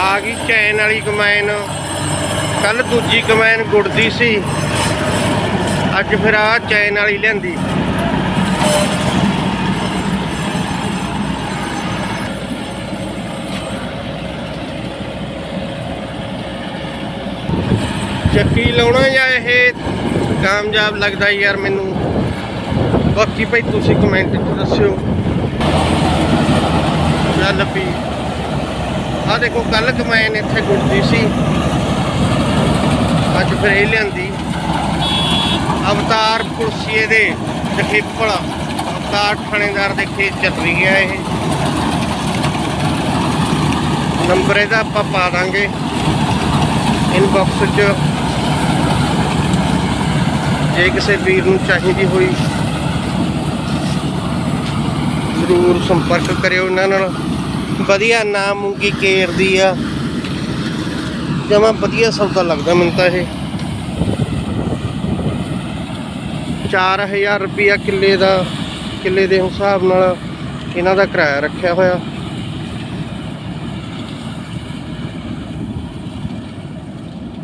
ਆ ਗਈ ਚੈਨ ਵਾਲੀ ਕਮੈਨ। ਕੱਲ ਦੂਜੀ ਕਮੈਨ ਗੁੜਦੀ ਸੀ। ਅੱਜ ਫਿਰ ਆ ਚੈਨ ਵਾਲੀ ਲਿਆਂਦੀ। ਚੱਕੀ ਲਾਉਣਾ ਜਾਂ ਇਹ ਕਾਮਯਾਬ ਲੱਗਦਾ ਯਾਰ ਮੈਨੂੰ? ਬਾਕੀ ਭਾਈ ਤੁਸੀਂ ਕਮੈਂਟ 'ਚ ਦੱਸਿਓ। ਚੱਲ ਪੀ। ਆ ਦੇਖੋ ਕੱਲ ਕਮੈਨ ਇੱਥੇ ਗੁੱਟਦੀ ਸੀ। ਅੱਜ ਫਿਰ ਇਹ ਲਿਆਂਦੀ। ਅਵਤਾਰ ਕੁਰਸੀਏ ਦੇ ਜਖੇਪਲ ਅਵਤਾਰ ਥਾਣੇਦਾਰ ਦੇ ਖੇਤ ਚੱਲ ਰਹੀ ਹੈ ਇਹ। ਨੰਬਰ ਇਹਦਾ ਆਪਾਂ ਪਾ ਦਾਂਗੇ। ਇਨਬਾਕਸ 'ਚ। ਜੇ ਕਿਸੇ ਵੀਰ ਨੂੰ ਚਾਹੀਦੀ ਹੋਈ, ਜ਼ਰੂਰ ਸੰਪਰਕ ਕਰਿਓ ਇਹਨਾਂ ਨਾਲ। ਵਧੀਆ ਨਾ ਮੂੰਗੀ ਕੇਰ ਦੀ ਆ। ਜਮਾ ਵਧੀਆ ਸੌਦਾ ਲੱਗਦਾ ਮੈਨੂੰ ਤਾਂ ਇਹ। 4000 ਰੁਪਿਆ ਕਿੱਲੇ ਦਾ, ਕਿੱਲੇ ਦੇ ਹਿਸਾਬ ਨਾਲ ਇਹਨਾਂ ਦਾ ਕਿਰਾਇਆ ਰੱਖਿਆ ਹੋਇਆ।